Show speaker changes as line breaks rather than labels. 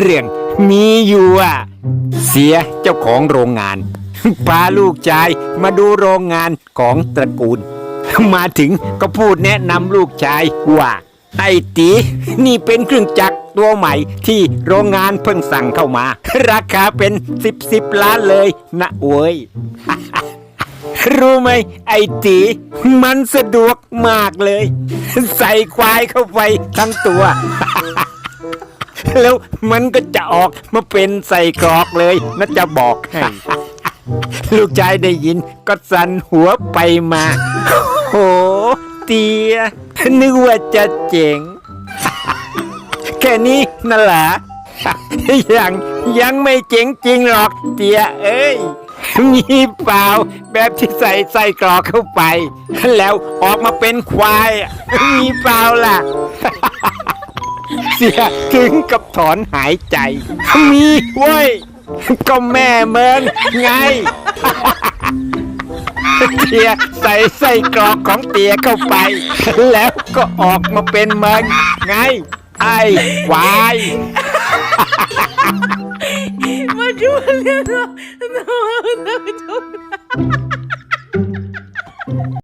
เรื่องมีอยู่อะ เสียเจ้าของโรงงาน พาลูกชายมาดูโรงงานของตระกูล มาถึงก็พูดแนะนำลูกชายว่า ไอ้ตีนี่เป็นเครื่องจักรตัวใหม่ที่โรงงานเพิ่งสั่งเข้ามา ราคาเป็นสิบสิบล้านเลยนะโว้ย รู้ไหมไอ้ตีมันสะดวกมากเลย ใส่ควายเข้าไปทั้งตัว แล้วมันก็จะออกมาเป็นใส่กรอกเลยนะจะบอกให้ลูกชายได้ยินก็สั่นหัวไปมา โหเตีย นึกว่าจะเจ๋ง แค่นี้น่ะเหรอยังยังไม่เจ๋งจริงหรอกเตียเอ้ยมีเปล่าแบบที่ใส่ใส่กรอกเข้าไป แล้วออกมาเป็นควายอะมีเปล่าล่ะ เสียถึงกับถอนหายใจ มีเว้ย ก็แม่เมินไง เตียใส่ไส้กรอกของเตียเข้าไป แล้วก็ออกมาเป็นเมินไง ไอ้ควาย
มาช่วยเรียนเราเราเรา